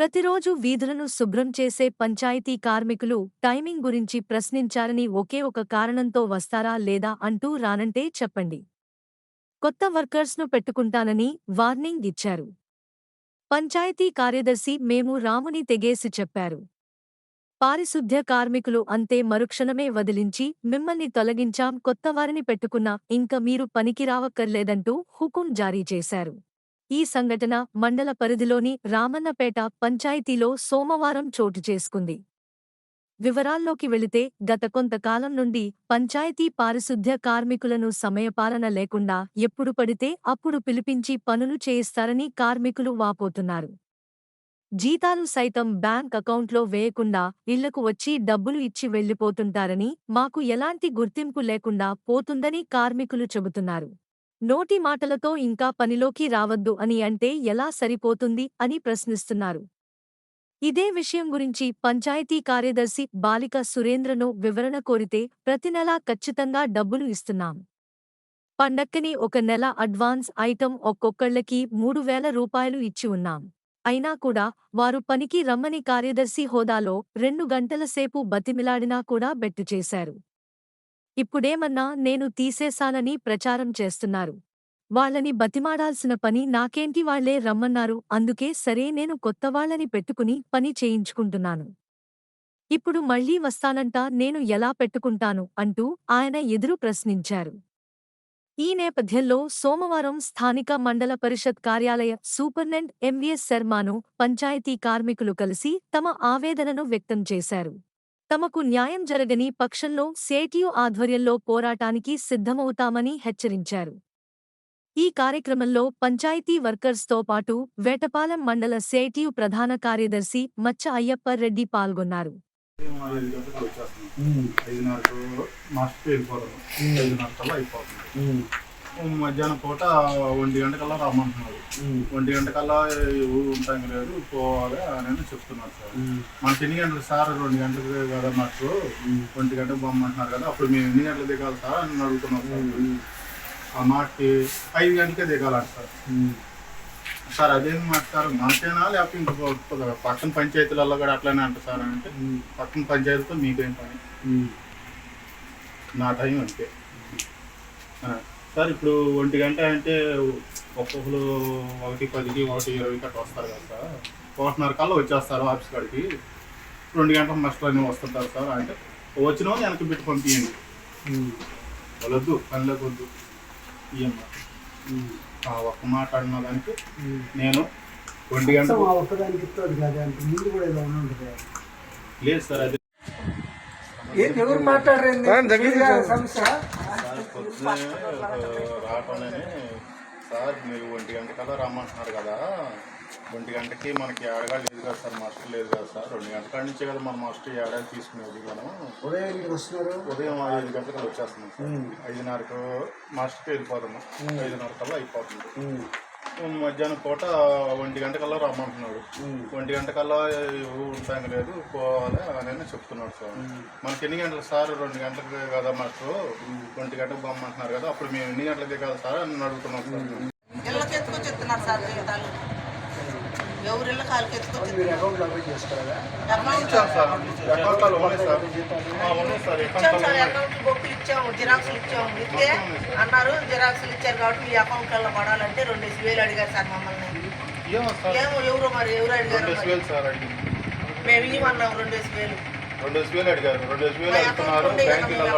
ప్రతిరోజు వీధులను శుభ్రం చేసే పంచాయతీ కార్మికులు టైమింగ్ గురించి ప్రశ్నించారని ఒకే ఒక కారణంతో వస్తారా లేదా అంటూ రానంటే చెప్పండి. కొత్త వర్కర్స్ను పెట్టుకుంటానని వార్నింగ్ ఇచ్చారు. పంచాయతీ కార్యదర్శి మేము రాముని తెగేసి చెప్పారు. పారిశుద్ధ్య కార్మికులు అంతే మరుక్షణమే వదిలించి మిమ్మల్ని తొలగించాం కొత్తవారిని పెట్టుకున్నా ఇంక మీరు పనికిరావక్కర్లేదంటూ హుకుం జారీ చేశారు. ఈ సంఘటన మండల పరిధిలోని రామన్నపేట పంచాయతీలో సోమవారం చోటు చేసుకుంది. వివరాల్లోకి వెళితే గత కొంతకాలం నుండి పంచాయతీ పారిశుద్ధ్య కార్మికులను సమయపాలన లేకుండా ఎప్పుడు పడితే అప్పుడు పిలిపించి పనులు చేయిస్తారని కార్మికులు వాపోతున్నారు. జీతాలు సైతం బ్యాంక్ అకౌంట్లో వేయకుండా ఇళ్ళకు వచ్చి డబ్బులు ఇచ్చి వెళ్ళిపోతుంటారని మాకు ఎలాంటి గుర్తింపు లేకుండా పోతుందని కార్మికులు చెబుతున్నారు. నోటి మాటలతో ఇంకా పనిలోకి రావద్దు అని అంటే ఎలా సరిపోతుంది అని ప్రశ్నిస్తున్నారు. ఇదే విషయం గురించి పంచాయతీ కార్యదర్శి బాలిక సురేంద్రను వివరణ కోరితే ప్రతి నెలా ఖచ్చితంగా డబ్బులు ఇస్తున్నాం. పండక్కని ఒక నెల అడ్వాన్స్ ఐటమ్ ఒక్కొక్కళ్ళకి మూడు వేల రూపాయలు ఇచ్చి ఉన్నాం. అయినా కూడా వారు పనికి రమ్మని కార్యదర్శి హోదాలో రెండు గంటల సేపు బతిమిలాడినా కూడా బెట్టు చేశారు. ఇప్పుడేమన్నా నేను తీసేశానని ప్రచారం చేస్తున్నారు. వాళ్ళని బతిమాడాల్సిన పని నాకేంటి వాళ్ళే రమ్మన్నారు. అందుకే సరే నేను కొత్తవాళ్ళని పెట్టుకుని పని చేయించుకుంటున్నాను. ఇప్పుడు మళ్ళీ వస్తానంట నేను ఎలా పెట్టుకుంటాను అంటూ ఆయన ఎదురు ప్రశ్నించారు. ఈ నేపథ్యంలో సోమవారం స్థానిక మండల పరిషత్ కార్యాలయ సూపర్నెంట్ ఎంవీఎస్ శర్మను పంచాయతీ కార్మికులు కలిసి తమ ఆవేదనను వ్యక్తం చేశారు. తమకు న్యాయం జరగని పక్షంలో సేటియు ఆధ్వర్యంలో పోరాటానికి సిద్ధమవుతామని హెచ్చరించారు. ఈ కార్యక్రమంలో పంచాయతీ వర్కర్స్తో పాటు వేటపాలెం మండల సేటియు ప్రధాన కార్యదర్శి మచ్చ అయ్యప్పరెడ్డి పాల్గొన్నారు. ఐదున్నరకు మాస్టర్ అయిపోతుంది. మధ్యాహ్నం పూట ఒంటి గంటకల్లా రమ్మంటున్నారు. ఒంటి గంటకల్లా ఉంటాం లేదు పోవాలి అని చెప్తున్నారు సార్. మనకి ఎన్ని గంటలు సార్? రెండు గంటలకు కదా మాకు. ఒంటి గంటకు బొమ్మంటున్నారు కదా. అప్పుడు మేము ఎన్ని గంటలకు దిగాలి సార్ అని అడుగుతున్నాం సార్. ఆ మాటకి ఐదు గంటలకే దిగాలంట సార్. సార్ అదేం మాట సార్ మనకేనా లేకపోతే ఇంకా ప- పక్కన పంచాయతీలలో కూడా అట్లనే అంట సార్ అంటే పక్కన పంచాయతీతో మీకేం పని? నా టైం అంతే. సార్ ఇప్పుడు ఒంటి గంట అంటే ఒక్కొక్కరు ఒకటి పదికి ఒకటి ఇరవైకి అట్లా వస్తారు కదా సార్. ఒకటిన్నర కల్లా వచ్చేస్తారు ఆఫీస్ కాడికి. రెండు గంటల మస్టర్ అన్నీ వస్తుంటారు సార్. అంటే వచ్చిన వాళ్ళు వెనక్కి పెట్టి పంపించండి. వద్దు పనిలోకి వద్దు. ఇయ్యమ్మా. ఆ ఒక్క మాట అన్న దానికి నేను ఒంటి గంట మా ఒక్కదానికి ఇస్తుంది కదా అంటే ముందు కూడా ఇలా ఉంటుంది లేదు సార్ అది ఎవరు మాట్లాడరేంది? మీదిగా సమస్య? రావటంలోనే సార్ మీరు ఒంటి గంట కల్లా రమ్మంటున్నారు కదా. ఒంటి గంటకి మనకి ఏడగా లేదు కదా సార్ మాస్టర్ లేదు కదా సార్. రెండు గంటల కాడి నుంచే కదా మన మాస్టర్ ఏడాది తీసుకునేది మనం ఉదయం వస్తున్నారు? ఉదయం ఐదు గంటలకు వచ్చేస్తున్నాం సార్. ఐదున్నరకు మాస్టర్కి వెళ్ళిపోతున్నాం ఐదున్నర కల్లా అయిపోతుంది. మధ్యాహ్నం పూట ఒంటి గంటకల్లా రమ్మంటున్నాడు. ఒంటి గంటకల్లా ఉంటాం లేదు పోవాలి అని చెప్తున్నాడు సార్ మనకి ఎన్ని గంటలు సార్? రెండు గంటలకు కదా మాకు? ఒంటి గంటకు బొమ్మంటున్నారు కదా అప్పుడు మేము ఎన్ని గంటలకి కదా సార్? అని అడుగుతున్నాం సార్ ఎత్తున్నారు సార్ జీతాలు ఎవరు ఇళ్ళ కాళ్ళకి ఎత్తుకొచ్చి మీరు అకౌంట్లో అప్లై అకౌంట్ ఇచ్చాం సార్. బుక్లు ఇచ్చాము. జిరాక్స్లు ఇచ్చాము. ఇస్తే అన్నారు జిరాక్స్లు ఇచ్చారు కాబట్టి మీ అకౌంట్లలో పడాలంటే రెండు వేలు అడిగారు సార్ మమ్మల్ని. ఏమో సార్? ఏమో ఎవరు మరి? ఎవరు అడిగారు మేము ఇవ్వమన్నాం రెండు వేలు. రెండు వేలు అడిగారు. రెండు వేలు